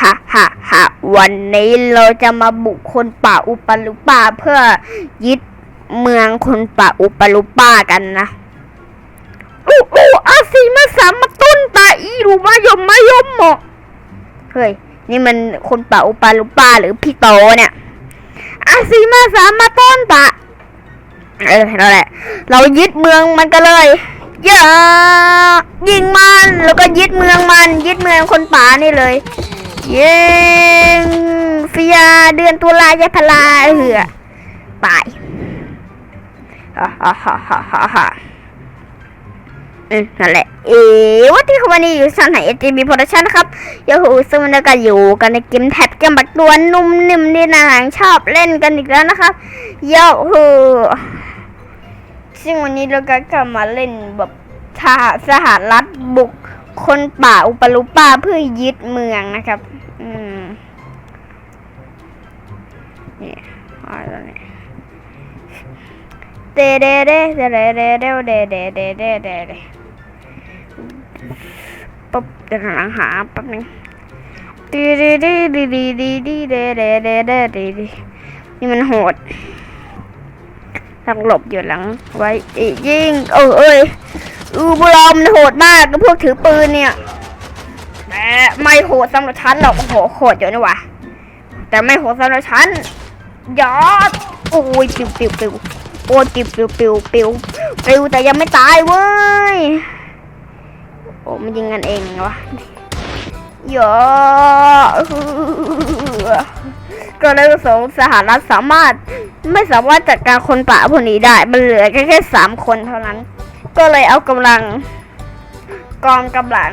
ฮ่าฮ่าฮ่าวันนี้เราจะมาบุกคนป่าอุปลุปาเพื่อยึดเมืองคนป่าอุปลุปากันนะอู้อู้อาซีมาสามมาต้นตาอีรูมายมมายมหมอกเฮ้ยนี่มันคนป่าอุปลุปาหรือพี่โตเนี่ยอาซีมาสามมาต้นตาเออนั่นแหละ เรายึดเมืองมันกันเลยอย่ายิงมันแล้วก็ยึดเมืองมัน ยึดเมืองคนป่านี่เลย ยิงเฟียเดือนตุลายาพลาเหือตายฮ่าฮ่าฮ่าฮ่าฮ่าอืมนั่นแหละ เอ๋วันที่วันนี้อยู่ช่องไหนเอจีบีโปรดักชั่นครับยาฮูซึ่งมันก็อยู่กันในเกมแท็บเกมบักตัวนุ่มนิ่มที่นางชอบเล่นกันอีกแล้วนะครับยาฮูซึ่งวันนี้เราก็กลับมาเล่นแบบทหารสหรัฐบุกคนป่าอุปลุปาเพื่อยึดเมืองนะครับ อืมนี่เอาแล้วนี่เดเดเดเดเดเดเดเดเดเดเดเดเดปุ๊บเดี๋ยวหลังหาแป๊บนึงดีดีดีดีดีดีดีเดเดเดเดดีดีนี่มันโหดต้องหลบอยู่หลังไว้อีกยิงเออเอ้ยอือบลอมโหดมากกับพวกถือปืนเนี่ย แต่ไม่โหดสำหรับฉันหรอกโอ้โหโหดอยู่นี่วะแต่ไม่โหดสำหรับฉันยอดโอ้ยปิวปิวปิวโอ้ยปิวปิวปิวปิวปิวแต่ยังไม่ตายเว้ยโอ้มันยิงกันเองวะยอก็เลยสงสหรัฐสามารถไม่สามารถจัดการคนป่าพวกนี้ได้ มันเหลือแค่แค่สามคนเท่านั้น ก็เลยเอากำลังกองกำลัง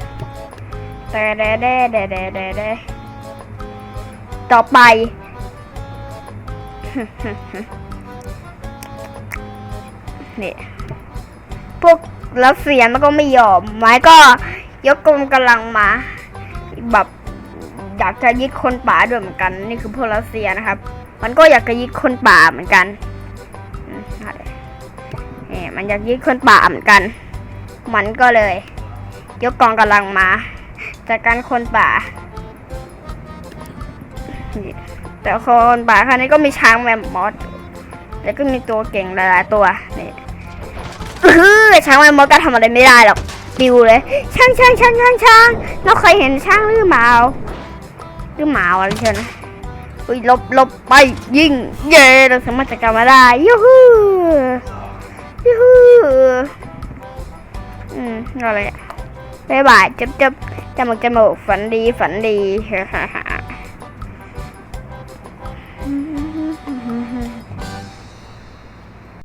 แต่เดเดเดเดเดเดต่อไป นี่ พวกรัสเซียมันก็ไม่ยอมไม้ก็ยกกองกำลังมา แบบอยากจะยึดคนป่าด้วยเหมือนกัน นี่คือพวกรัสเซียนะครับ มันก็อยากจะยึดคนป่าเหมือนกันนี่มันอยากยึดคนป่าเหมือนกัน มันก็เลย ยกกองกำลังมา จากการคนป่าแต่คนป่าคราวนี้ก็มีช้างแมมมอสแล้วก็มีตัวเก่งหลายๆตัวนี่อื้อช้างแมมมอสก็ทำอะไรไม่ได้หรอกปิวเลยช้างช้างช้างช้างช้างเราเคยเห็นช้างหรือหมาหรือหมาอะไรเชียวนะอุ้ยลบลบไปยิงเย้เราสามารถจัดการมาได้ยูฮูยูฮูอืมอะไรบายบายจบจบ Chào mừng kênh một phận đi phận đi.